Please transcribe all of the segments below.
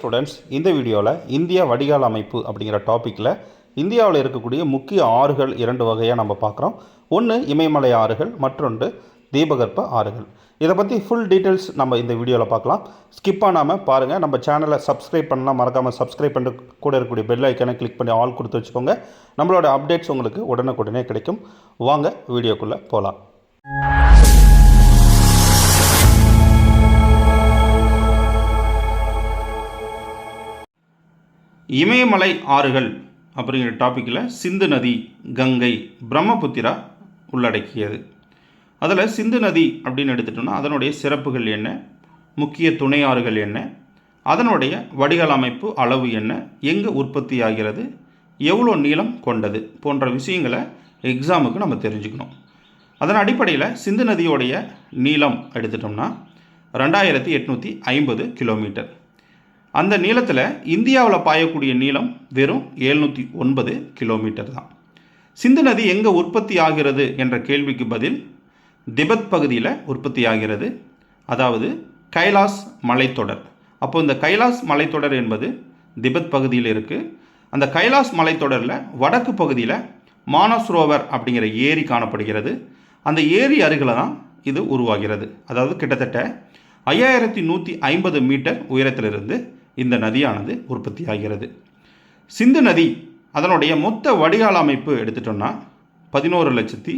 Students இந்த வீடியோவில் India வடிகால் அமைப்பு அப்படிங்கிற டாப்பிக்கில் இந்தியாவில் இருக்கக்கூடிய முக்கிய ஆறுகள் இரண்டு வகையாக நம்ம பார்க்குறோம். ஒன்று இமயமலை ஆறுகள் மற்றொன்று தீபகற்ப ஆறுகள். இதை பற்றி ஃபுல் டீட்டெயில்ஸ் நம்ம இந்த வீடியோவில் பார்க்கலாம். ஸ்கிப் பண்ணாமல் பாருங்கள் நம்ம சேனலை சப்ஸ்கிரைப் பண்ணலாம். மறக்காமல் சப்ஸ்கிரைப் பண்ணி கூட இருக்கக்கூடிய பெல் ஐக்கனை கிளிக் பண்ணி ஆல் கொடுத்து வச்சுக்கோங்க. நம்மளோட அப்டேட்ஸ் உங்களுக்கு உடனுக்குடனே கிடைக்கும். வாங்க வீடியோக்குள்ளே போகலாம் இமயமலை ஆறுகள் அப்படிங்கிற டாப்பிக்கில் சிந்து நதி கங்கை பிரம்மபுத்திரா உள்ளடக்கியது. அதில் சிந்து நதி அப்படின்னு எடுத்துட்டோம்னா அதனுடைய சிறப்புகள் என்ன? முக்கிய துணை ஆறுகள் என்ன? அதனுடைய வடிகால் அமைப்பு அளவு என்ன? எங்கே உற்பத்தி ஆகிறது? எவ்வளோ நீளம் கொண்டது? போன்ற விஷயங்களை எக்ஸாமுக்கு நம்ம தெரிஞ்சுக்கணும். அதன் அடிப்படையில் சிந்து நதியோடைய நீளம் எடுத்துட்டோம்னா ரெண்டாயிரத்தி எட்நூற்றி ஐம்பது கிலோமீட்டர் அந்த நீளத்தில் இந்தியாவில் பாயக்கூடிய நீளம் வெறும் எழுநூற்றி ஒன்பது கிலோமீட்டர் தான். சிந்து நதி எங்கே உற்பத்தி ஆகிறது என்ற கேள்விக்கு பதில் திபெத் பகுதியில் உற்பத்தி ஆகிறது. அதாவது கைலாஸ் மலைத்தொடர். அப்போ இந்த கைலாஸ் மலைத்தொடர் என்பது திபெத் பகுதியில் இருக்குது அந்த கைலாஸ் மலைத்தொடரில் வடக்கு பகுதியில் மானஸ்ரோவர் அப்படிங்கிற ஏரி காணப்படுகிறது. அந்த ஏரி அருகில் தான் இது உருவாகிறது. அதாவது கிட்டத்தட்ட ஐயாயிரத்தி நூற்றி ஐம்பது மீட்டர் உயரத்திலிருந்து இந்த நதியானது உற்பத்தி ஆகிறது. சிந்து நதி அதனுடைய மொத்த வடிகால் அமைப்பு எடுத்துட்டோம்னா பதினோரு லட்சத்தி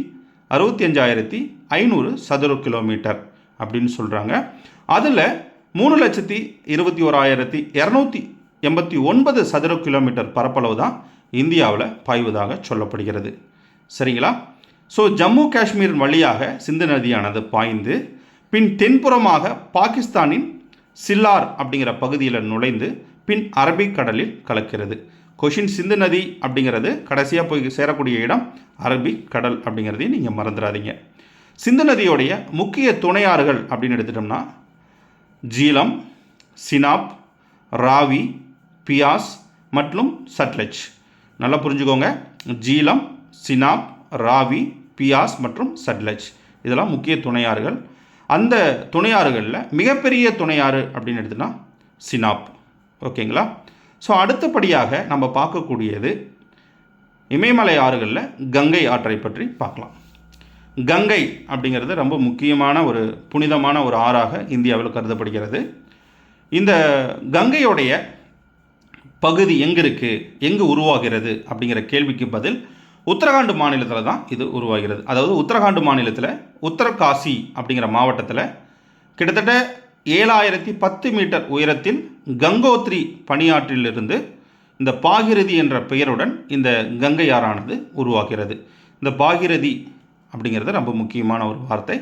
அறுபத்தி அஞ்சாயிரத்தி ஐநூறு சதுர கிலோமீட்டர் அப்படின்னு சொல்கிறாங்க அதில் மூணு லட்சத்தி இருபத்தி ஓராயிரத்தி இரநூத்தி எண்பத்தி ஒன்பது சதுர கிலோமீட்டர் பரப்பளவு தான் இந்தியாவில் பாய்வதாக சொல்லப்படுகிறது. சரிங்களா? ஸோ ஜம்மு காஷ்மீர் வழியாக சிந்து நதியானது பாய்ந்து பின் தென்புறமாக பாகிஸ்தானின் சில்லார் அப்படிங்கிற பகுதியில் நுழைந்து பின் அரபிக் கடலில் கலக்கிறது. கொஷின் சிந்து நதி அப்படிங்கிறது கடைசியாக போய் சேரக்கூடிய இடம் அரபிக் கடல் அப்படிங்கிறதையும் நீங்கள் மறந்துடாதீங்க. சிந்து நதியோடைய முக்கிய துணையாறுகள் அப்படின்னு எடுத்துட்டோம்னா ஜீலம் சினாப் ராவி பியாஸ் மற்றும் சட்லஜ். நல்லா புரிஞ்சுக்கோங்க. ஜீலம் சினாப் ராவி பியாஸ் மற்றும் சட்லஜ். இதெல்லாம் முக்கிய துணையாறுகள். அந்த துணையாறுகளில் மிகப்பெரிய துணையாறு அப்படின்னு எடுத்துனா சினாப். ஓகேங்களா? ஸோ அடுத்தபடியாக நம்ம பார்க்கக்கூடியது இமயமலை ஆறுகளில் கங்கை ஆற்றை பற்றி பார்க்கலாம். கங்கை அப்படிங்கிறது ரொம்ப முக்கியமான ஒரு புனிதமான ஒரு ஆறாக இந்தியாவில் கருதப்படுகிறது. இந்த கங்கையோடைய பகுதி எங்கே இருக்குது எங்கே உருவாகிறது? அப்படிங்கிற கேள்விக்கு பதில் உத்தரகாண்ட் மாநிலத்தில் தான் இது உருவாகிறது. அதாவது உத்தரகாண்ட் மாநிலத்தில் உத்தரகாசி அப்படிங்கிற மாவட்டத்தில் கிட்டத்தட்ட ஏழாயிரத்தி பத்து மீட்டர் உயரத்தில் கங்கோத்ரி பணியாற்றிலிருந்து இந்த பாகிரதி என்ற பெயருடன் இந்த கங்கை ஆறானது உருவாகிறது. இந்த பாகிரதி அப்படிங்கிறது ரொம்ப முக்கியமான ஒரு வார்த்தை.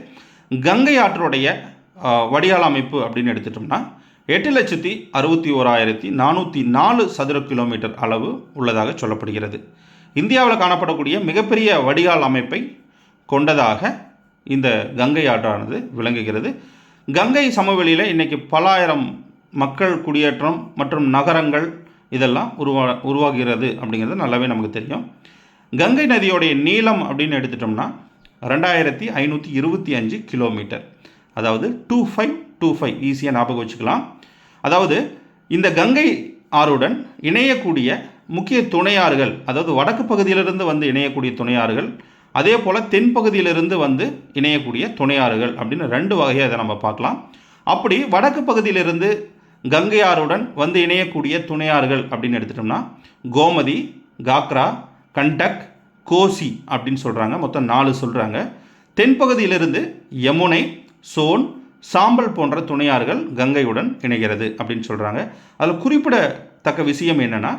கங்கை ஆற்றுடைய வடிகால் அமைப்பு அப்படின்னு எடுத்துட்டோம்னா எட்டு லட்சத்தி அறுபத்தி ஓராயிரத்தி நானூற்றி நாலு சதுர கிலோமீட்டர் அளவு உள்ளதாக சொல்லப்படுகிறது. இந்தியாவில் காணப்படக்கூடிய மிகப்பெரிய வடிகால் அமைப்பை கொண்டதாக இந்த கங்கை ஆற்றானது விளங்குகிறது. கங்கை சமவெளியில் இன்றைக்கி பலாயிரம் மக்கள் குடியேற்றம் மற்றும் நகரங்கள் இதெல்லாம் உருவா உருவாகிறது அப்படிங்கிறது நல்லாவே நமக்கு தெரியும். கங்கை நதியோடைய நீளம் அப்படின்னு எடுத்துட்டோம்னா ரெண்டாயிரத்தி ஐநூற்றி இருபத்தி அஞ்சு கிலோமீட்டர். அதாவது டூ ஃபைவ் டூ ஃபைவ் ஈஸியாக ஞாபகம் வச்சுக்கலாம். அதாவது இந்த கங்கை ஆறுடன் இணையக்கூடிய முக்கிய துணையாறுகள் அதாவது வடக்கு பகுதியிலிருந்து வந்து இணையக்கூடிய துணையாறுகள் அதே போல் தென்பகுதியிலிருந்து வந்து இணையக்கூடிய துணையாறுகள் அப்படின்னு ரெண்டு வகையாக இதை நம்ம பார்க்கலாம். அப்படி வடக்கு பகுதியிலிருந்து கங்கை ஆறுடன் வந்து இணையக்கூடிய துணையாறுகள் அப்படின்னு எடுத்துட்டோம்னா கோமதி காக்ரா கண்டக் கோசி அப்படின்னு சொல்கிறாங்க மொத்தம் நாலு சொல்கிறாங்க தென்பகுதியிலிருந்து யமுனை சோன் சாம்பல் போன்ற துணையாறுகள் கங்கையுடன் இணைகிறது அப்படின்னு சொல்கிறாங்க அதில் குறிப்பிடத்தக்க விஷயம் என்னென்னா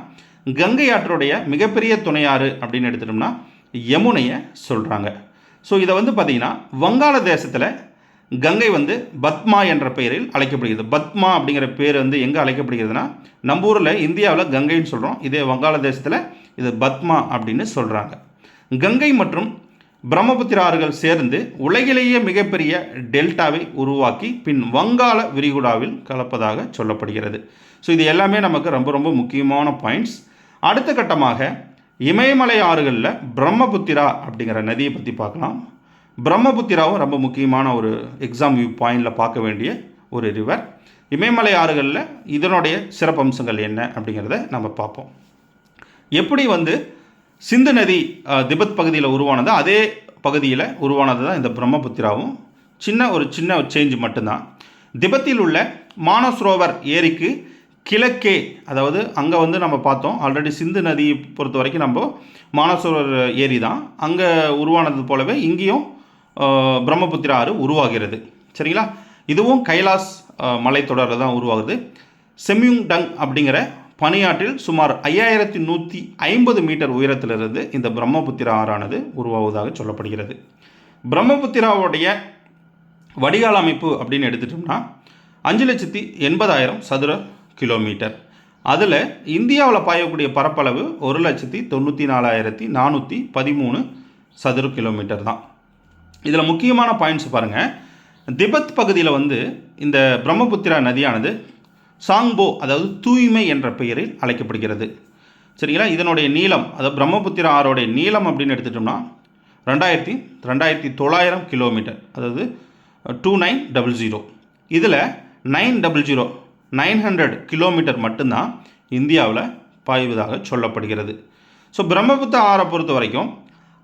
கங்கை ஆற்றுடைய மிகப்பெரிய துணையாறு அப்படின்னு எடுத்துட்டோம்னா யமுனையை சொல்கிறாங்க ஸோ இதை வந்து பார்த்திங்கன்னா வங்காள தேசத்தில் கங்கை வந்து பத்மா என்ற பெயரில் அழைக்கப்படுகிறது. பத்மா அப்படிங்கிற பேர் வந்து எங்கே அழைக்கப்படுகிறதுனா நம்ம ஊரில் இந்தியாவில் கங்கைன்னு சொல்கிறோம் இதே வங்காள தேசத்தில் இது பத்மா அப்படின்னு சொல்கிறாங்க கங்கை மற்றும் பிரம்மபுத்திரா ஆறுகள் சேர்ந்து உலகிலேயே மிகப்பெரிய டெல்டாவை உருவாக்கி பின் வங்காள விரிகுடாவில் கலப்பதாக சொல்லப்படுகிறது. ஸோ இது எல்லாமே நமக்கு ரொம்ப ரொம்ப முக்கியமான பாயிண்ட்ஸ் அடுத்த கட்டமாக இமயமலை ஆறுகளில் பிரம்மபுத்திரா அப்படிங்கிற நதியை பற்றி பார்க்கலாம். பிரம்மபுத்திராவும் ரொம்ப முக்கியமான ஒரு எக்ஸாம் வியூ பாயிண்டில் பார்க்க வேண்டிய ஒரு ரிவர் இமயமலை ஆறுகளில் இதனுடைய சிறப்பம்சங்கள் என்ன அப்படிங்கிறத நம்ம பார்ப்போம். எப்படி வந்து சிந்து நதி திபெத் பகுதியில் உருவானதோ அதே பகுதியில் உருவானது தான் இந்த பிரம்மபுத்திராவும். சின்ன ஒரு சின்ன சேஞ்ச் மட்டும்தான். திபெத்தில் உள்ள மானஸ்ரோவர் ஏரிக்கு கிழக்கே அதாவது அங்கே வந்து நம்ம பார்த்தோம். ஆல்ரெடி சிந்து நதியை பொறுத்த வரைக்கும் நம்ம மானசோரர் ஏரி தான். அங்கே உருவானது போலவே இங்கேயும் பிரம்மபுத்திரா ஆறு உருவாகிறது. சரிங்களா? இதுவும் கைலாஸ் மலைத்தொடரில் தான் உருவாகுது. செம்யுங் டங் அப்படிங்கிற பனியாற்றில் சுமார் ஐயாயிரத்தி நூற்றி ஐம்பது மீட்டர் உயரத்திலிருந்து இந்த பிரம்மபுத்திரா ஆறானது உருவாவதாக சொல்லப்படுகிறது. பிரம்மபுத்திராவுடைய வடிகால் அமைப்பு அப்படின்னு எடுத்துட்டோம்னா அஞ்சு லட்சத்தி எண்பதாயிரம் சதுர கிலோமீட்டர் அதில் இந்தியாவில் பாயக்கூடிய பரப்பளவு ஒரு லட்சத்தி தொண்ணூற்றி நாலாயிரத்தி நானூற்றி பதிமூணு சதுர கிலோமீட்டர் தான். இதில் முக்கியமான பாயிண்ட்ஸ் பாருங்கள் திபெத் பகுதியில் வந்து இந்த பிரம்மபுத்திரா நதியானது சாங்போ அதாவது தூய்மை என்ற பெயரில் அழைக்கப்படுகிறது. சரிங்களா? இதனுடைய நீளம் அதாவது பிரம்மபுத்திரா ஆறோடைய நீளம் அப்படின்னு எடுத்துட்டோம்னா ரெண்டாயிரத்தி ரெண்டாயிரத்தி தொள்ளாயிரம் கிலோமீட்டர் அதாவது டூ நைன் டபுள் ஜீரோ இதில் nine double zero nine hundred kilometre மட்டும்தான் இந்தியாவில் பாய்வதாக சொல்லப்படுகிறது. ஸோ பிரம்மபுத்திர ஆறை பொறுத்த வரைக்கும்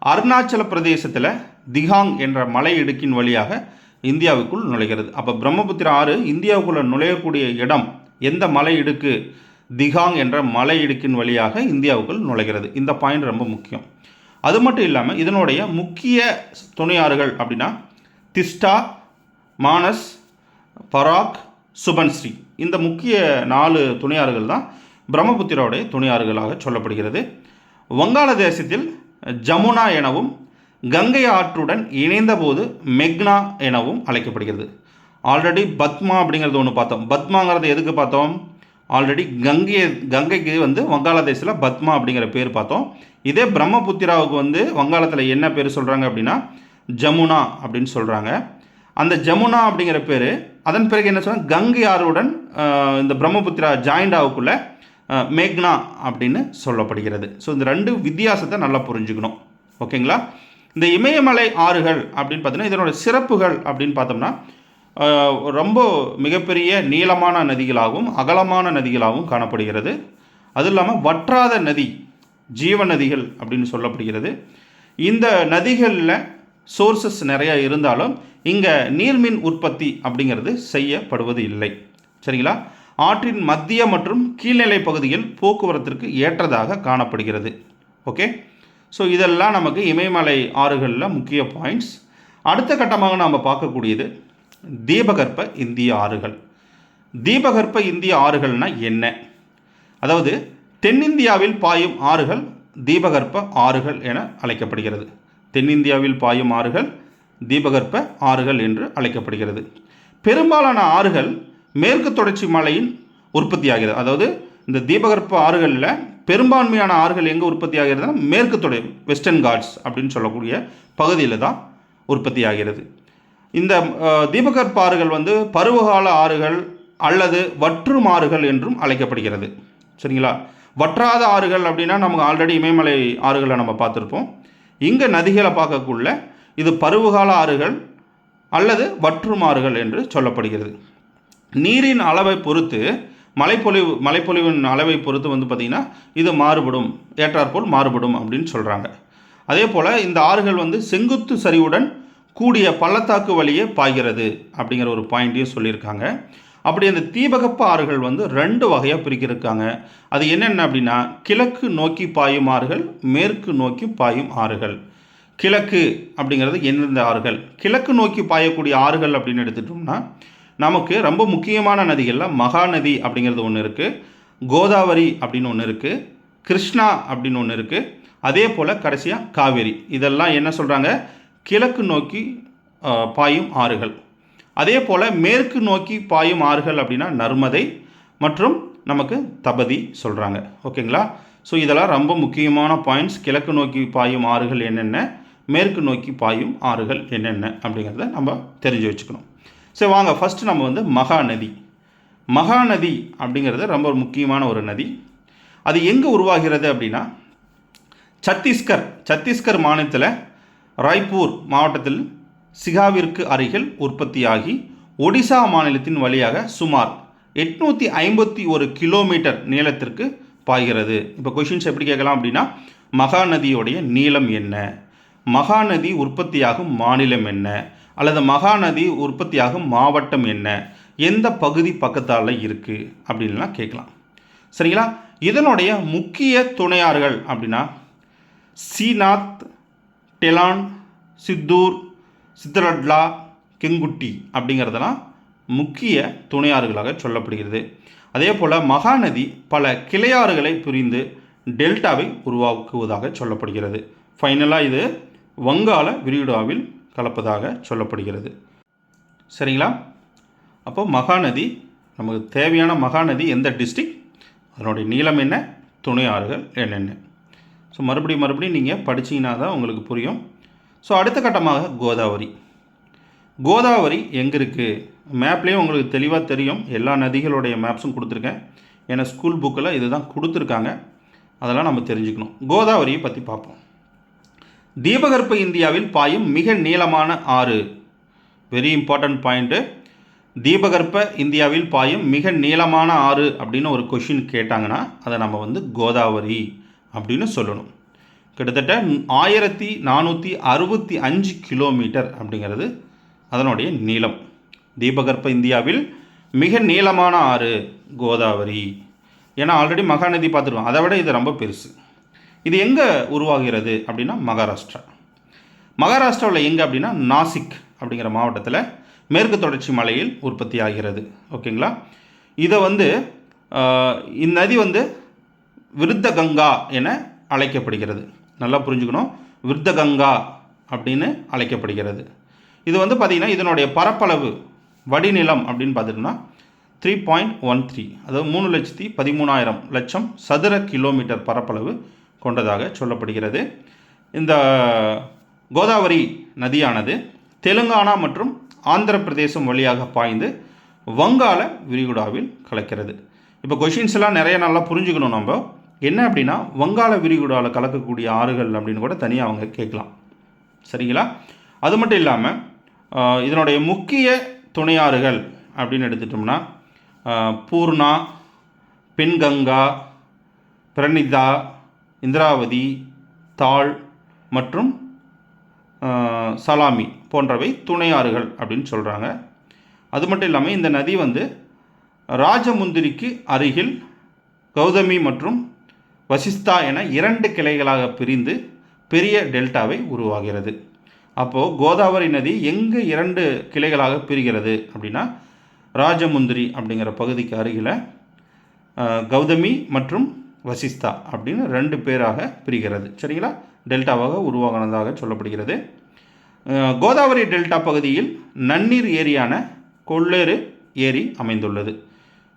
அருணாச்சல பிரதேசத்தில் திகாங் என்ற மலை இடுக்கின் வழியாக இந்தியாவுக்குள் நுழைகிறது. அப்போ பிரம்மபுத்திர ஆறு இந்தியாவுக்குள்ளே நுழையக்கூடிய இடம் எந்த மலை இடுக்கு? திகாங் என்ற மலை இடுக்கின் வழியாக இந்தியாவுக்குள் நுழைகிறது. இந்த பாயிண்ட் ரொம்ப முக்கியம். அது மட்டும் இல்லாமல் இதனுடைய முக்கிய துணையாறுகள் அப்படின்னா திஸ்டா மானஸ் பராக் சுபன்ஸ்ரீ. இந்த முக்கிய நாலு துணையாறுகள் தான் பிரம்மபுத்திராவுடைய துணையாறுகளாக சொல்லப்படுகிறது. வங்காளதேசத்தில் ஜமுனா எனவும் கங்கை ஆற்றுடன் இணைந்தபோது மெக்னா எனவும் அழைக்கப்படுகிறது. ஆல்ரெடி பத்மா அப்படிங்கிறது ஒன்று பார்த்தோம். பத்மாங்கிறது எதுக்கு பார்த்தோம்? ஆல்ரெடி கங்கை கங்கைக்கு வந்து வங்காளதேசத்தில் பத்மா அப்படிங்கிற பேர் பார்த்தோம். இதே பிரம்மபுத்திராவுக்கு வந்து வங்காளத்தில் என்ன பேர் சொல்கிறாங்க அப்படின்னா ஜமுனா அப்படின்னு சொல்கிறாங்க அந்த ஜமுனா அப்படிங்கிற பேர் அதன் பிறகு என்ன சொன்னால் கங்கை ஆறுடன் இந்த பிரம்மபுத்திரா ஜாயிண்ட் மேக்னா அப்படின்னு சொல்லப்படுகிறது. ஸோ இந்த ரெண்டு வித்தியாசத்தை நல்லா புரிஞ்சுக்கணும். ஓகேங்களா? இந்த இமயமலை ஆறுகள் அப்படின்னு பார்த்தீங்கன்னா இதனோட சிறப்புகள் அப்படின்னு பார்த்தோம்னா ரொம்ப மிகப்பெரிய நீளமான நதிகளாகவும் அகலமான நதிகளாகவும் காணப்படுகிறது. அதுவும் இல்லாமல் வற்றாத நதி ஜீவ நதிகள் அப்படின்னு சொல்லப்படுகிறது. இந்த நதிகளில் சோர்சஸ் நிறையா இருந்தாலும் இங்கே நீர்மின் உற்பத்தி அப்படிங்கிறது செய்யப்படுவது இல்லை. சரிங்களா? ஆற்றின் மத்திய மற்றும் கீழ்நிலை பகுதியில் போக்குவரத்திற்கு ஏற்றதாக காணப்படுகிறது. ஓகே? ஸோ இதெல்லாம் நமக்கு இமயமலை ஆறுகளில் முக்கிய பாயிண்ட்ஸ் அடுத்த கட்டமாக நாம் பார்க்கக்கூடியது தீபகற்ப இந்திய ஆறுகள். தீபகற்ப இந்திய ஆறுகள்னால் என்ன? அதாவது தென்னிந்தியாவில் பாயும் ஆறுகள் தீபகற்ப ஆறுகள் என அழைக்கப்படுகிறது. தென்னிந்தியாவில் பாயும் ஆறுகள் தீபகற்ப ஆறுகள் என்று அழைக்கப்படுகிறது. பெரும்பாலான ஆறுகள் மேற்கு தொடர்ச்சி மலையின் உற்பத்தியாகிறது. அதாவது இந்த தீபகற்ப ஆறுகளில் பெரும்பான்மையான ஆறுகள் எங்கே உற்பத்தி ஆகிறதுனா மேற்கு தொடர் வெஸ்டர்ன் காட்ஸ் அப்படின்னு சொல்லக்கூடிய பகுதியில் தான் உற்பத்தி ஆகிறது இந்த தீபகற்ப ஆறுகள் வந்து பருவகால ஆறுகள் அல்லது வற்றும் ஆறுகள் என்றும் அழைக்கப்படுகிறது. சரிங்களா? வற்றாத ஆறுகள் அப்படின்னா நமக்கு ஆல்ரெடி இமயமலை ஆறுகளை நம்ம பார்த்துருப்போம். இங்கே நதிகளை பார்க்கக்குள்ள இது பருவகால ஆறுகள் அல்லது வற்றும் ஆறுகள் என்று சொல்லப்படுகிறது. நீரின் அளவை பொறுத்து மழைப்பொழிவு மழைப்பொழிவின் அளவை பொறுத்து வந்து பார்த்திங்கன்னா இது மாறுபடும் ஏற்றாற்போல் மாறுபடும் அப்படின்னு சொல்கிறாங்க அதே போல் இந்த ஆறுகள் வந்து செங்குத்து சரிவுடன் கூடிய பள்ளத்தாக்கு வழியே பாய்கிறது அப்படிங்கிற ஒரு பாயிண்ட்டையும் சொல்லியிருக்காங்க. அப்படி அந்த தீபகப்ப ஆறுகள் வந்து ரெண்டு வகையாக பிரிக்கிருக்காங்க அது என்னென்ன அப்படின்னா கிழக்கு நோக்கி பாயும் ஆறுகள் மேற்கு நோக்கி பாயும் ஆறுகள். கிழக்கு அப்படிங்கிறது எந்தெந்த ஆறுகள்? கிழக்கு நோக்கி பாயக்கூடிய ஆறுகள் அப்படின்னு எடுத்துட்டோம்னா நமக்கு ரொம்ப முக்கியமான நதிகளில் மகாநதி அப்படிங்கிறது ஒன்று இருக்குது கோதாவரி அப்படின்னு ஒன்று இருக்குது கிருஷ்ணா அப்படின்னு ஒன்று இருக்குது அதே போல் கடைசியாக காவேரி. இதெல்லாம் என்ன சொல்கிறாங்க கிழக்கு நோக்கி பாயும் ஆறுகள். அதே போல் மேற்கு நோக்கி பாயும் ஆறுகள் அப்படின்னா நர்மதை மற்றும் நமக்கு தபதி சொல்கிறாங்க ஓகேங்களா? ஸோ இதெல்லாம் ரொம்ப முக்கியமான பாயிண்ட்ஸ் கிழக்கு நோக்கி பாயும் ஆறுகள் என்னென்ன? மேற்கு நோக்கி பாயும் ஆறுகள் என்னென்ன? அப்படிங்கிறத நம்ம தெரிஞ்சு வச்சுக்கணும். சரி வாங்க ஃபஸ்ட்டு நம்ம வந்து மகாநதி மகாநதி அப்படிங்கிறது ரொம்ப முக்கியமான ஒரு நதி. அது எங்கே உருவாகிறது அப்படின்னா சத்தீஸ்கர் சத்தீஸ்கர் மாநிலத்தில் ராய்ப்பூர் மாவட்டத்தில் சிகாவிற்கு அருகில் உற்பத்தியாகி ஒடிசா மாநிலத்தின் வழியாக சுமார் எட்நூற்றி ஐம்பத்தி ஒரு கிலோமீட்டர் நீளத்திற்கு பாய்கிறது. இப்போ கொஷின்ஸ் எப்படி கேட்கலாம் அப்படின்னா மகாநதியோடைய நீளம் என்ன? மகாநதி உற்பத்தியாகும் மாநிலம் என்ன? அல்லது மகாநதி உற்பத்தியாகும் மாவட்டம் என்ன? எந்த பகுதி பக்கத்தால் இருக்குது அப்படின்லாம் கேட்கலாம். சரிங்களா? இதனுடைய முக்கிய துணையாறுகள் அப்படின்னா சீநாத் டெலான் சித்தூர் சித்தரட்லா கெங்குட்டி அப்படிங்கிறதெல்லாம் முக்கிய துணையாறுகளாக சொல்லப்படுகிறது. அதே போல் மகாநதி பல கிளையாறுகளை பிரிந்து டெல்டாவை உருவாக்குவதாக சொல்லப்படுகிறது. ஃபைனலாக இது வங்காள விரிகுடாவில் கலப்பதாக சொல்லப்படுகிறது. சரிங்களா? அப்போ மகாநதி நமக்கு தேவையான மகாநதி எந்த டிஸ்ட்ரிக்? அதனுடைய நீளம் என்ன? துணை ஆறுகள் என்னென்ன? ஸோ மறுபடியும் மறுபடியும் நீங்கள் படிச்சீங்கன்னா தான் உங்களுக்கு புரியும். ஸோ அடுத்த கட்டமாக கோதாவரி. கோதாவரி எங்கே இருக்குது மேப்லேயும் உங்களுக்கு தெளிவாக தெரியும். எல்லா நதிகளுடைய மேப்ஸும் கொடுத்துருக்கேன். ஏன்னா ஸ்கூல் புக்கில் இதுதான் கொடுத்துருக்காங்க. அதெல்லாம் நம்ம தெரிஞ்சுக்கணும். கோதாவரியை பற்றி பார்ப்போம். தீபகற்ப இந்தியாவில் பாயும் மிக நீளமான ஆறு. வெரி இம்பார்ட்டன்ட் பாயிண்ட்டு தீபகற்ப இந்தியாவில் பாயும் மிக நீளமான ஆறு அப்படின்னு ஒரு கொஷின் கேட்டாங்கன்னா அதை நம்ம வந்து கோதாவரி அப்படின்னு சொல்லணும். கிட்டத்தட்ட ஆயிரத்தி நானூற்றி அறுபத்தி அஞ்சு கிலோமீட்டர் அப்படிங்கிறது அதனுடைய நீளம். தீபகற்ப இந்தியாவில் மிக நீளமான ஆறு கோதாவரி. ஏன்னா ஆல்ரெடி மகாநதி பார்த்துருவோம் அதை விட இது ரொம்ப பெருசு. இது எங்கே உருவாகிறது அப்படின்னா மகாராஷ்டிரா. மகாராஷ்டிராவில் எங்கே அப்படின்னா நாசிக் அப்படிங்கிற மாவட்டத்தில் மேற்கு தொடர்ச்சி மலையில் உற்பத்தி ஆகிறது. ஓகேங்களா? இதை வந்து இந்நதி வந்து விருத்த கங்கா என அழைக்கப்படுகிறது. நல்லா புரிஞ்சுக்கணும். விருத்தகங்கா அப்படின்னு அழைக்கப்படுகிறது. இது வந்து பார்த்திங்கன்னா இதனுடைய பரப்பளவு வடிநிலம் அப்படின்னு பார்த்துட்டோம்னா த்ரீ பாயிண்ட் ஒன் த்ரீ அதாவது மூணு லட்சத்தி பதிமூணாயிரம் லட்சம் சதுர கிலோமீட்டர் பரப்பளவு கொண்டதாக சொல்லப்படுகிறது. இந்த கோதாவரி நதியானது தெலுங்கானா மற்றும் ஆந்திர பிரதேசம் வழியாக பாய்ந்து வங்காள விரிகுடாவில் கலக்கிறது. இப்போ கொஷின்ஸ் எல்லாம் நிறைய நல்லா புரிஞ்சுக்கணும் நம்ம. என்ன அப்படின்னா வங்காள விரிகுடாவில் கலக்கக்கூடிய ஆறுகள் அப்படின்னு கூட தனியாக அவங்க கேட்கலாம். சரிங்களா? அது மட்டும் இல்லாமல் இதனுடைய முக்கிய துணையாறுகள் அப்படின்னு எடுத்துட்டோம்னா பூர்ணா பெண்கங்கா பிரணிதா இந்திராவதி தாள் மற்றும் சலாமி போன்றவை துணையாறுகள் அப்படின்னு சொல்கிறாங்க அது மட்டும் இல்லாமல் இந்த நதி வந்து ராஜமுந்திரிக்கு அருகில் கௌதமி மற்றும் வசிஸ்தா என இரண்டு கிளைகளாக பிரிந்து பெரிய டெல்டாவை உருவாகிறது. அப்போது கோதாவரி நதி எங்கே இரண்டு கிளைகளாக பிரிகிறது அப்படின்னா ராஜமுந்திரி அப்படிங்கிற பகுதிக்கு அருகில் கௌதமி மற்றும் வசிஸ்தா அப்படின்னு ரெண்டு பேராக பிரிகிறது. சரிங்களா? டெல்டாவாக உருவாகினதாக சொல்லப்படுகிறது. கோதாவரி டெல்டா பகுதியில் நன்னீர் ஏரியான கொள்ளேறு ஏரி அமைந்துள்ளது.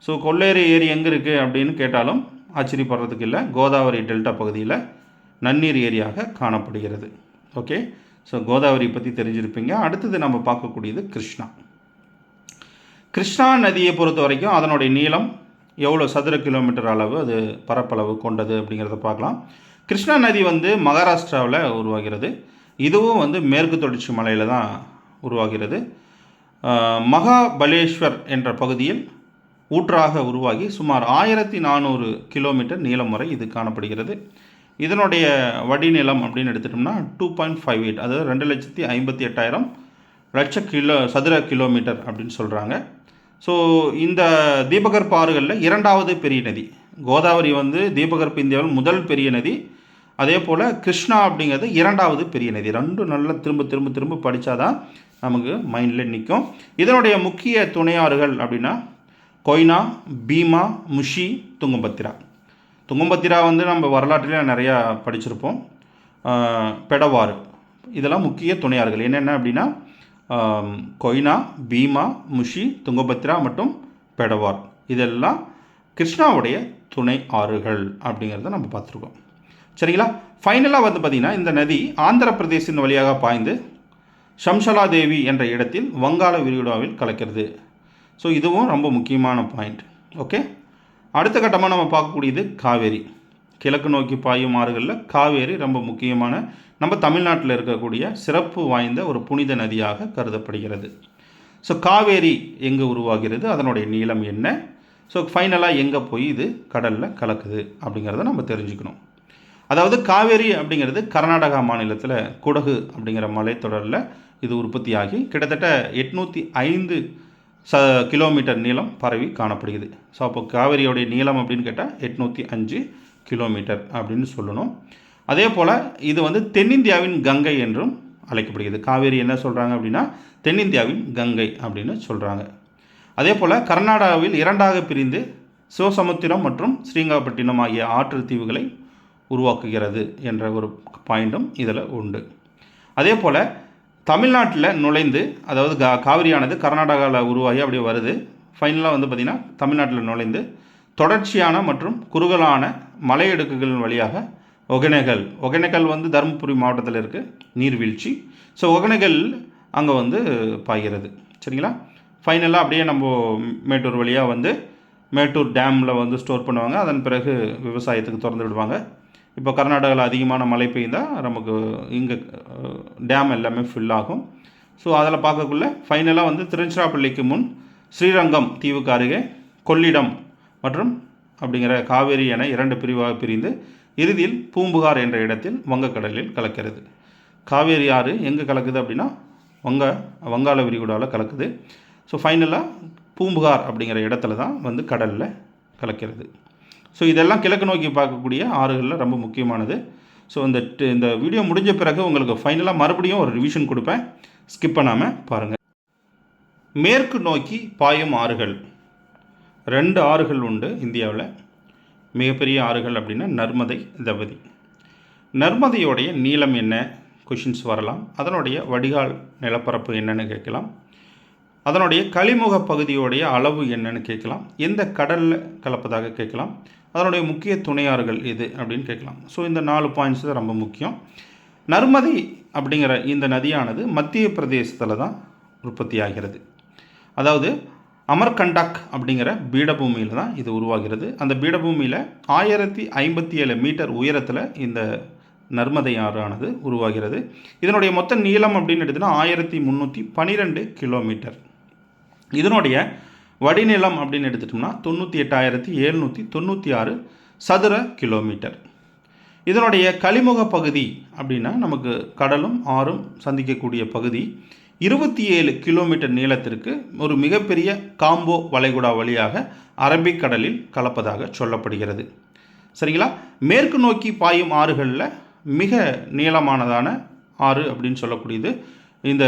ஸோ கொள்ளேறு ஏரி எங்கே இருக்குது அப்படின்னு கேட்டாலும் ஆச்சரியப்படுறதுக்கு இல்லை. கோதாவரி டெல்டா பகுதியில் நன்னீர் ஏரியாக காணப்படுகிறது. ஓகே? ஸோ கோதாவரி பற்றி தெரிஞ்சிருப்பீங்க. அடுத்தது நம்ம பார்க்கக்கூடியது கிருஷ்ணா. கிருஷ்ணா நதியை பொறுத்த வரைக்கும் அதனுடைய நீளம் எவ்வளோ சதுர கிலோமீட்டர் அளவு அது பரப்பளவு கொண்டது அப்படிங்கிறத பார்க்கலாம். கிருஷ்ணா நதி வந்து மகாராஷ்டிராவில் உருவாகிறது. இதுவும் வந்து மேற்கு தொடர்ச்சி மலையில் தான் உருவாகிறது. மகாபலேஸ்வர் என்ற பகுதியில் ஊற்றாக உருவாகி சுமார் ஆயிரத்தி நானூறு கிலோமீட்டர் நீளம் வரை இது காணப்படுகிறது. இதனுடைய வடிநிலம் அப்படின்னு எடுத்துட்டோம்னா டூ பாயிண்ட் ஃபைவ் எயிட் அதாவது ரெண்டு லட்சத்தி ஐம்பத்தி எட்டாயிரம் லட்ச கிலோ சதுர கிலோமீட்டர் அப்படின்னு சொல்கிறாங்க ஸோ இந்த தீபகற்ப ஆறுகளில் இரண்டாவது பெரிய நதி. கோதாவரி வந்து தீபகற்ப இந்தியாவில் முதல் பெரிய நதி. அதே போல் கிருஷ்ணா அப்படிங்கிறது இரண்டாவது பெரிய நதி. ரெண்டும் நல்லா திரும்ப திரும்ப திரும்ப படித்தாதான் நமக்கு மைண்டில் நிற்கும் இதனுடைய முக்கிய துணையாறுகள் அப்படின்னா கொய்னா பீமா முஷி துங்கம்பத்திரா. துங்கம்பத்திரா வந்து நம்ம வரலாற்றில் நிறையா படிச்சிருப்போம். பெடவாறு. இதெல்லாம் முக்கிய துணையார்கள். என்னென்ன அப்படின்னா கொய்னா பீமா முஷி துங்கபத்ரா மற்றும் பெடவார். இதெல்லாம் கிருஷ்ணாவுடைய துணை ஆறுகள் அப்படிங்கிறத நம்ம பார்த்துருக்கோம். சரிங்களா? ஃபைனலாக வந்து பார்த்திங்கன்னா இந்த நதி ஆந்திர பிரதேசின் வழியாக பாய்ந்து ஷம்ஷலா தேவி என்ற இடத்தில் வங்காள விரிகுடாவில் கலக்கிறது. ஸோ இதுவும் ரொம்ப முக்கியமான பாயிண்ட் ஓகே அடுத்த கட்டமாக நம்ம பார்க்கக்கூடியது காவேரி. கிழக்கு நோக்கி பாயும் ஆறுகளில் காவேரி ரொம்ப முக்கியமான நம்ம தமிழ்நாட்டில் இருக்கக்கூடிய சிறப்பு வாய்ந்த ஒரு புனித நதியாக கருதப்படுகிறது. ஸோ காவேரி எங்கே உருவாகிறது? அதனுடைய நீளம் என்ன? ஸோ ஃபைனலாக எங்கே போய் இது கடலில் கலக்குது? அப்படிங்கிறத நம்ம தெரிஞ்சுக்கணும். அதாவது காவேரி அப்படிங்கிறது கர்நாடகா மாநிலத்தில் குடகு அப்படிங்கிற மலைத்தொடரில் இது உற்பத்தியாகி கிட்டத்தட்ட எட்நூற்றி ஐந்து ச கிலோமீட்டர் நீளம் பரவி காணப்படுகிறது. ஸோ அப்போ காவேரியோடைய நீளம் அப்படின்னு கேட்டால் எட்நூற்றி அஞ்சு கிலோமீட்டர் அப்படின்னு சொல்லணும். அதே போல் இது வந்து தென்னிந்தியாவின் கங்கை என்றும் அழைக்கப்படுகிறது. காவேரி என்ன சொல்கிறாங்க அப்படின்னா தென்னிந்தியாவின் கங்கை அப்படின்னு சொல்கிறாங்க அதே போல் கர்நாடகாவில் இரண்டாக பிரிந்து சிவசமுத்திரம் மற்றும் ஸ்ரீரங்கப்பட்டினம் ஆகிய ஆற்று தீவுகளை உருவாக்குகிறது என்ற ஒரு பாயிண்ட்டும் இதில் உண்டு. அதே போல் தமிழ்நாட்டில் நுழைந்து அதாவது கா காவிரியானது கர்நாடகாவில் உருவாகி அப்படியே வருது. ஃபைனலாக வந்து பார்த்திங்கன்னா தமிழ்நாட்டில் நுழைந்து தொடர்ச்சியான மற்றும் குறுகலான மலையடுக்குகளின் வழியாக ஒகேனகல் ஒகேனக்கல் வந்து தருமபுரி மாவட்டத்தில் இருக்குது நீர்வீழ்ச்சி. ஸோ ஒகேனக்கல் அங்கே வந்து பாய்கிறது. சரிங்களா? ஃபைனலாக அப்படியே நம்ம மேட்டூர் வழியாக வந்து மேட்டூர் டேமில் வந்து ஸ்டோர் பண்ணுவாங்க. அதன் பிறகு விவசாயத்துக்கு திறந்து விடுவாங்க. இப்போ கர்நாடகாவில் அதிகமான மழை பெய்தால் நமக்கு இங்கே டேம் எல்லாமே ஃபில் ஆகும். ஸோ அதில் பார்க்கக்குள்ள ஃபைனலாக வந்து திருச்சிராப்பள்ளிக்கு முன் ஸ்ரீரங்கம் தீவுக்கு அருகே கொள்ளிடம் மற்றும் அப்படிங்கிற காவேரி என இரண்டு பிரிவாக பிரிந்து இறுதியில் பூம்புகார் என்ற இடத்தில் வங்கக்கடலில் கலக்கிறது. காவேரி ஆறு எங்கே கலக்குது அப்படின்னா வங்க வங்காள விரிகுடாவில் கலக்குது. ஸோ ஃபைனலாக பூம்புகார் அப்படிங்கிற இடத்துல தான் வந்து கடலில் கலக்கிறது. ஸோ இதெல்லாம் கிழக்கு நோக்கி பார்க்கக்கூடிய ஆறுகளில் ரொம்ப முக்கியமானது. ஸோ இந்த இந்த வீடியோ முடிஞ்ச பிறகு உங்களுக்கு ஃபைனலாக மறுபடியும் ஒரு ரிவிஷன் கொடுப்பேன். ஸ்கிப் பண்ணாமல் பாருங்கள் மேற்கு நோக்கி பாயும் ஆறுகள். ரெண்டு ஆறுகள் உண்டு இந்தியாவில். மிகப்பெரிய ஆறுகள் அப்படின்னா நர்மதை தபதி. நர்மதையோடைய நீளம் என்ன? கொஷின்ஸ் வரலாம். அதனுடைய வடிகால் நிலப்பரப்பு என்னன்னு கேட்கலாம். அதனுடைய கழிமுக பகுதியோடைய அளவு என்னன்னு கேட்கலாம். எந்த கடலில் கலப்பதாக கேட்கலாம். அதனுடைய முக்கிய துணையாறுகள் எது அப்படின்னு கேட்கலாம். ஸோ இந்த நாலு பாயிண்ட்ஸ் தான் ரொம்ப முக்கியம். நர்மதி அப்படிங்கிற இந்த நதியானது மத்திய பிரதேசத்தில் தான் உற்பத்தி ஆகிறது. அதாவது அமர்கண்டக் அப்படிங்கிற பீடபூமியில் தான் இது உருவாகிறது. அந்த பீடபூமியில் ஆயிரத்தி ஐம்பத்தி ஏழு மீட்டர் உயரத்தில் இந்த நர்மதை ஆறானது உருவாகிறது. இதனுடைய மொத்த நீளம் அப்படின்னு எடுத்தோன்னா ஆயிரத்தி முந்நூற்றி பன்னிரெண்டு கிலோமீட்டர். இதனுடைய வடிநிலம் அப்படின்னு எடுத்துட்டோம்னா தொண்ணூற்றி எட்டாயிரத்தி எழுநூற்றி தொண்ணூற்றி ஆறு சதுர கிலோமீட்டர். இதனுடைய கழிமுக பகுதி அப்படின்னா நமக்கு கடலும் ஆறும் சந்திக்கக்கூடிய பகுதி. இருபத்தி ஏழு கிலோமீட்டர் நீளத்திற்கு ஒரு மிகப்பெரிய காம்போ வளைகுடா வழியாக அரபிக்கடலில் கலப்பதாக சொல்லப்படுகிறது. சரிங்களா? மேற்கு நோக்கி பாயும் ஆறுகளில் மிக நீளமானதான ஆறு அப்படின்னு சொல்லக்கூடியது இந்த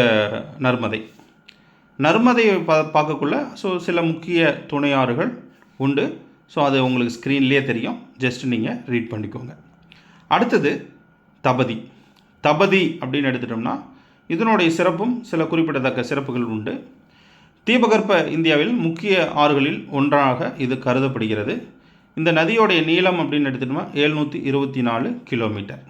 நர்மதை. நர்மதையை பா பார்க்கக்குள்ள ஸோ சில முக்கிய துணை ஆறுகள் உண்டு. ஸோ அது உங்களுக்கு ஸ்க்ரீன்லேயே தெரியும். ஜஸ்ட் நீங்கள் ரீட் பண்ணிக்கோங்க. அடுத்தது தபதி. தபதி அப்படின்னு எடுத்துட்டோம்னா இதனுடைய சிறப்பும் சில குறிப்பிடத்தக்க சிறப்புகள் உண்டு. தீபகற்ப இந்தியாவில் முக்கிய ஆறுகளில் ஒன்றாக இது கருதப்படுகிறது. இந்த நதியோடைய நீளம் அப்படின்னு எடுத்துட்டோம்னா எழுநூற்றி இருபத்தி நாலு கிலோமீட்டர்.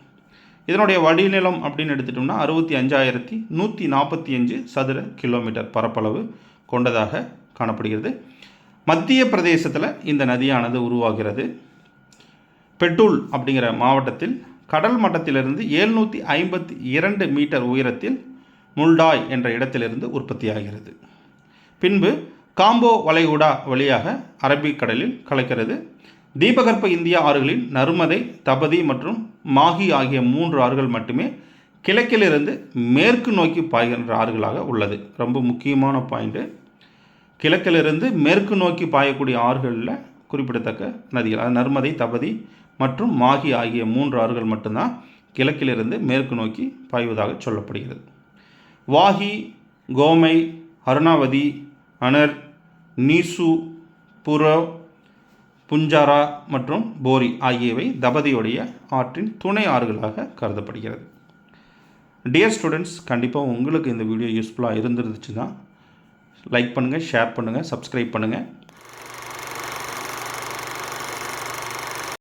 இதனுடைய வடிநிலம் அப்படின்னு எடுத்துட்டோம்னா அறுபத்தி அஞ்சாயிரத்தி நூற்றி நாற்பத்தி அஞ்சு சதுர கிலோமீட்டர் பரப்பளவு கொண்டதாக காணப்படுகிறது. மத்திய பிரதேசத்தில் இந்த நதியானது உருவாகிறது. பெட்டூல் அப்படிங்கிற மாவட்டத்தில் கடல் மட்டத்திலிருந்து ஏழ்நூற்றி ஐம்பத்தி இரண்டு மீட்டர் உயரத்தில் முல்டாய் என்ற இடத்திலிருந்து உற்பத்தியாகிறது. பின்பு காம்போ வளைகுடா வழியாக அரபிக்கடலில் கலக்கிறது. தீபகற்ப இந்திய ஆறுகளில் நர்மதை தபதி மற்றும் மாஹி ஆகிய மூன்று ஆறுகள் மட்டுமே கிழக்கிலிருந்து மேற்கு நோக்கி பாய்கின்ற ஆறுகளாக உள்ளது. ரொம்ப முக்கியமான பாயிண்ட்டு கிழக்கிலிருந்து மேற்கு நோக்கி பாயக்கூடிய ஆறுகளில் குறிப்பிடத்தக்க நதிகள் அது நர்மதை தபதி மற்றும் மாகி ஆகிய மூன்று ஆறுகள் மட்டும்தான் கிழக்கிலிருந்து மேற்கு நோக்கி பாய்வதாக சொல்லப்படுகிறது. வாகி கோமை அருணாவதி அனர் நீசு புரோ புஞ்சாரா மற்றும் போரி ஆகியவை தபதியுடைய ஆற்றின் துணை ஆறுகளாக கருதப்படுகிறது. டியர் ஸ்டூடெண்ட்ஸ் கண்டிப்பாக உங்களுக்கு இந்த வீடியோ யூஸ்ஃபுல்லாக இருந்துருந்துச்சுன்னா லைக் பண்ணுங்கள் ஷேர் பண்ணுங்கள் சப்ஸ்கிரைப் பண்ணுங்கள்